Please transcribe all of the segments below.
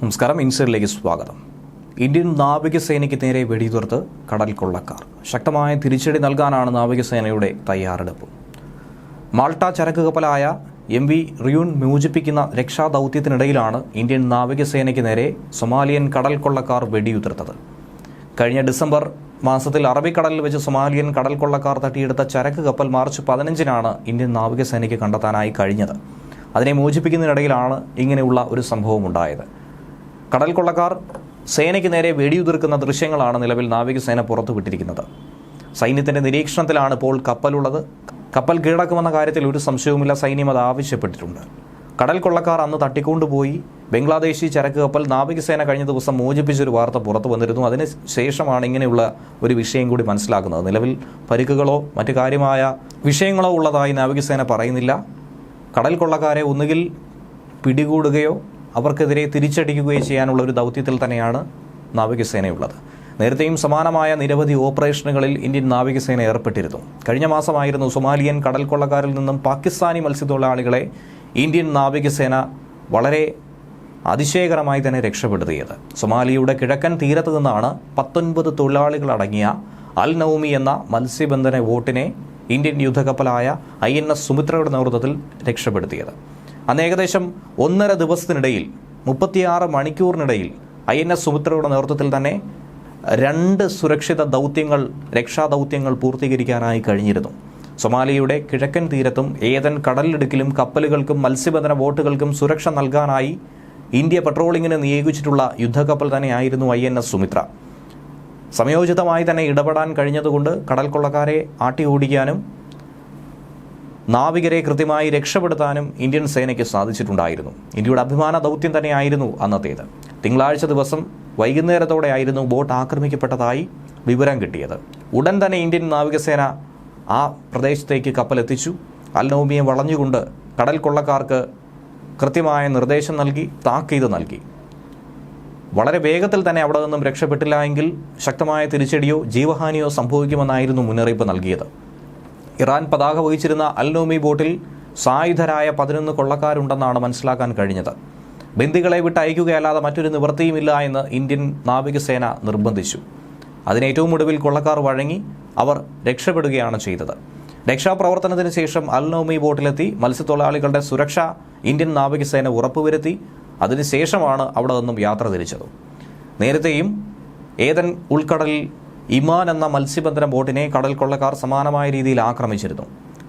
നമസ്കാരം ഇൻസൈഡിലേക്ക് സ്വാഗതം. ഇന്ത്യൻ നാവികസേനയ്ക്ക് നേരെ വെടിയുതിർത്ത് കടൽ കൊള്ളക്കാർ. ശക്തമായ തിരിച്ചടി നൽകാനാണ് നാവികസേനയുടെ തയ്യാറെടുപ്പ്. മാൾട്ട ചരക്ക് കപ്പലായ എം വി റിയൂൺ മോചിപ്പിക്കുന്ന രക്ഷാദൗത്യത്തിനിടയിലാണ് ഇന്ത്യൻ നാവികസേനയ്ക്ക് നേരെ സൊമാലിയൻ കടൽ കൊള്ളക്കാർ വെടിയുതിർത്തത്. കഴിഞ്ഞ ഡിസംബർ മാസത്തിൽ അറബിക്കടലിൽ വെച്ച് സൊമാലിയൻ കടൽ കൊള്ളക്കാർ തട്ടിയെടുത്ത ചരക്ക് കപ്പൽ മാർച്ച് പതിനഞ്ചിനാണ് ഇന്ത്യൻ നാവികസേനയ്ക്ക് കണ്ടെത്താനായി കഴിഞ്ഞത്. അതിനെ മോചിപ്പിക്കുന്നതിനിടയിലാണ് ഇങ്ങനെയുള്ള ഒരു സംഭവം ഉണ്ടായത് കടൽ കൊള്ളക്കാർ സേനയ്ക്ക് നേരെ വെടിയുതിർക്കുന്ന ദൃശ്യങ്ങളാണ് നിലവിൽ നാവികസേന പുറത്തുവിട്ടിരിക്കുന്നത്. സൈന്യത്തിന്റെ നിരീക്ഷണത്തിലാണ് ഇപ്പോൾ കപ്പലുള്ളത്. കപ്പൽ കീഴടക്കുമെന്ന കാര്യത്തിൽ ഒരു സംശയവുമില്ല. സൈന്യം അത് ആവശ്യപ്പെട്ടിട്ടുണ്ട്. കടൽ കൊള്ളക്കാർ അന്ന് തട്ടിക്കൊണ്ടുപോയി. ബംഗ്ലാദേശി ചരക്ക് കപ്പൽ നാവികസേന കഴിഞ്ഞ ദിവസം മോചിപ്പിച്ചൊരു വാർത്ത പുറത്തു വന്നിരുന്നു. അതിന് ശേഷമാണ് ഇങ്ങനെയുള്ള ഒരു വിഷയം കൂടി മനസ്സിലാക്കുന്നത് നിലവിൽ പരിക്കുകളോ മറ്റു കാര്യമായ വിഷയങ്ങളോ ഉള്ളതായി നാവികസേന പറയുന്നില്ല. കടൽ കൊള്ളക്കാരെ ഒന്നുകിൽ പിടികൂടുകയോ അവർക്കെതിരെ തിരിച്ചടിക്കുകയും ചെയ്യാനുള്ള ഒരു ദൗത്യത്തിൽ തന്നെയാണ് നാവികസേനയുള്ളത്. നേരത്തെയും സമാനമായ നിരവധി ഓപ്പറേഷനുകളിൽ ഇന്ത്യൻ നാവികസേന ഏർപ്പെട്ടിരുന്നു. കഴിഞ്ഞ മാസമായിരുന്നു സൊമാലിയൻ കടൽ കൊള്ളക്കാരിൽ നിന്നും പാകിസ്ഥാനി മത്സ്യത്തൊഴിലാളികളെ ഇന്ത്യൻ നാവികസേന വളരെ അതിശയകരമായി തന്നെ രക്ഷപ്പെടുത്തിയത്. സൊമാലിയുടെ കിഴക്കൻ തീരത്ത് നിന്നാണ് പത്തൊൻപത് തൊഴിലാളികളടങ്ങിയ അൽ നൌമി എന്ന മത്സ്യബന്ധന ബോട്ടിനെ ഇന്ത്യൻ യുദ്ധക്കപ്പലായ ഐ എൻ എസ് സുമിത്രയുടെ നേതൃത്വത്തിൽ രക്ഷപ്പെടുത്തിയത്. അന്ന് ഏകദേശം ഒന്നര ദിവസത്തിനിടയിൽ മുപ്പത്തിയാറ് മണിക്കൂറിനിടയിൽ ഐ എൻ എസ് സുമിത്രയുടെ നേതൃത്വത്തിൽ തന്നെ രണ്ട് സുരക്ഷിത ദൗത്യങ്ങൾ രക്ഷാദൗത്യങ്ങൾ പൂർത്തീകരിക്കാനായി കഴിഞ്ഞിരുന്നു. സൊമാലിയയുടെ കിഴക്കൻ തീരത്തും ഏതൻ കടലിടുക്കിലും കപ്പലുകൾക്കും മത്സ്യബന്ധന ബോട്ടുകൾക്കും സുരക്ഷ നൽകാനായി ഇന്ത്യ പെട്രോളിങ്ങിന് നിയോഗിച്ചിട്ടുള്ള യുദ്ധക്കപ്പൽ തന്നെയായിരുന്നു ഐ എൻ എസ് സുമിത്ര. സംയോജിതമായി തന്നെ ഇടപെടാൻ കഴിഞ്ഞതുകൊണ്ട് കടൽ കൊള്ളക്കാരെ ആട്ടി ഓടിക്കാനും നാവികരെ കൃത്യമായി രക്ഷപ്പെടുത്താനും ഇന്ത്യൻ സേനയ്ക്ക് സാധിച്ചിട്ടുണ്ടായിരുന്നു. ഇന്ത്യയുടെ അഭിമാന ദൗത്യം തന്നെയായിരുന്നു അന്നത്തേത്. തിങ്കളാഴ്ച ദിവസം വൈകുന്നേരത്തോടെയായിരുന്നു ബോട്ട് ആക്രമിക്കപ്പെട്ടതായി വിവരം കിട്ടിയത്. ഉടൻ തന്നെ ഇന്ത്യൻ നാവികസേന ആ പ്രദേശത്തേക്ക് കപ്പലെത്തിച്ചു. അൽനൗമിയെ വളഞ്ഞുകൊണ്ട് കടൽ കൊള്ളക്കാർക്ക് കൃത്യമായ നിർദ്ദേശം നൽകി താക്കീത് നൽകി. വളരെ വേഗത്തിൽ തന്നെ അവിടെ നിന്നും രക്ഷപ്പെട്ടില്ല എങ്കിൽ ശക്തമായ തിരിച്ചടിയോ ജീവഹാനിയോ സംഭവിക്കുമെന്നായിരുന്നു മുന്നറിയിപ്പ് നൽകിയത്. ഇറാൻ പതാക വഹിച്ചിരുന്ന അൽനോമി ബോട്ടിൽ സായുധരായ പതിനൊന്ന് കൊള്ളക്കാരുണ്ടെന്നാണ് മനസ്സിലാക്കാൻ കഴിഞ്ഞത്. ബന്ദികളെ വിട്ടയക്കുകയല്ലാതെ മറ്റൊരു നിവൃത്തിയുമില്ല എന്ന് ഇന്ത്യൻ നാവികസേന നിർബന്ധിച്ചു. അതിന് ഏറ്റവും ഒടുവിൽ കൊള്ളക്കാർ വഴങ്ങി അവർ രക്ഷപ്പെടുകയാണ് ചെയ്തത്. രക്ഷാപ്രവർത്തനത്തിന് ശേഷം അൽനോമി ബോട്ടിലെത്തി മത്സ്യത്തൊഴിലാളികളുടെ സുരക്ഷ ഇന്ത്യൻ നാവികസേന ഉറപ്പുവരുത്തി അതിനുശേഷമാണ് അവിടെ നിന്നും യാത്ര തിരിച്ചത്. നേരത്തെയും ഏതൻ ഉൾക്കടലിൽ ഇമാൻ എന്ന മത്സ്യബന്ധന ബോട്ടിനെ കടൽ കൊള്ളക്കാർ സമാനമായ രീതിയിൽ ആക്രമിച്ചിരുന്നു.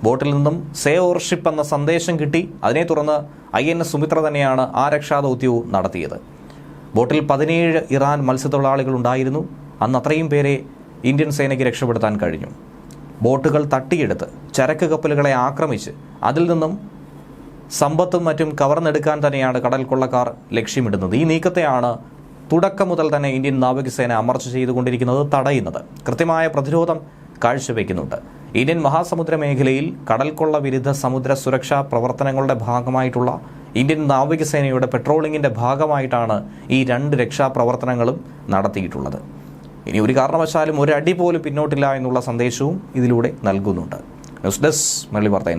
ബോട്ടിൽ നിന്നും സേ ഓർഷിപ്പ് എന്ന സന്ദേശം കിട്ടി. അതിനെ തുടർന്ന് ഐ എൻ എസ് സുമിത്ര തന്നെയാണ് ആ രക്ഷാദൗത്യവും നടത്തിയത്. ബോട്ടിൽ പതിനേഴ് ഇറാൻ മത്സ്യത്തൊഴിലാളികൾ ഉണ്ടായിരുന്നു. അന്ന് അത്രയും പേരെ ഇന്ത്യൻ സേനയ്ക്ക് രക്ഷപ്പെടുത്താൻ കഴിഞ്ഞു. ബോട്ടുകൾ തട്ടിയെടുത്ത് ചരക്ക് കപ്പലുകളെ ആക്രമിച്ച് അതിൽ നിന്നും സമ്പത്തും മറ്റും കവർന്നെടുക്കാൻ തന്നെയാണ് കടൽ കൊള്ളക്കാർ ലക്ഷ്യമിടുന്നത്. ഈ നീക്കത്തെയാണ് തുടക്കം മുതൽ തന്നെ ഇന്ത്യൻ നാവികസേന അമർച്ച ചെയ്തുകൊണ്ടിരിക്കുന്നത് തടയുന്നത്. കൃത്യമായ പ്രതിരോധം കാഴ്ചവെക്കുന്നുണ്ട്. ഇന്ത്യൻ മഹാസമുദ്ര മേഖലയിൽ കടൽക്കൊള്ള വിരുദ്ധ സമുദ്ര സുരക്ഷാ പ്രവർത്തനങ്ങളുടെ ഭാഗമായിട്ടുള്ള ഇന്ത്യൻ നാവികസേനയുടെ പെട്രോളിങ്ങിന്റെ ഭാഗമായിട്ടാണ് ഈ രണ്ട് രക്ഷാപ്രവർത്തനങ്ങളും നടത്തിയിട്ടുള്ളത്. ഇനി ഒരു കാരണവശാലും ഒരടി പോലും പിന്നോട്ടില്ല എന്നുള്ള സന്ദേശവും ഇതിലൂടെ നൽകുന്നുണ്ട്. ന്യൂസ് ഡെസ്ക് മല്ലി വാർത്ത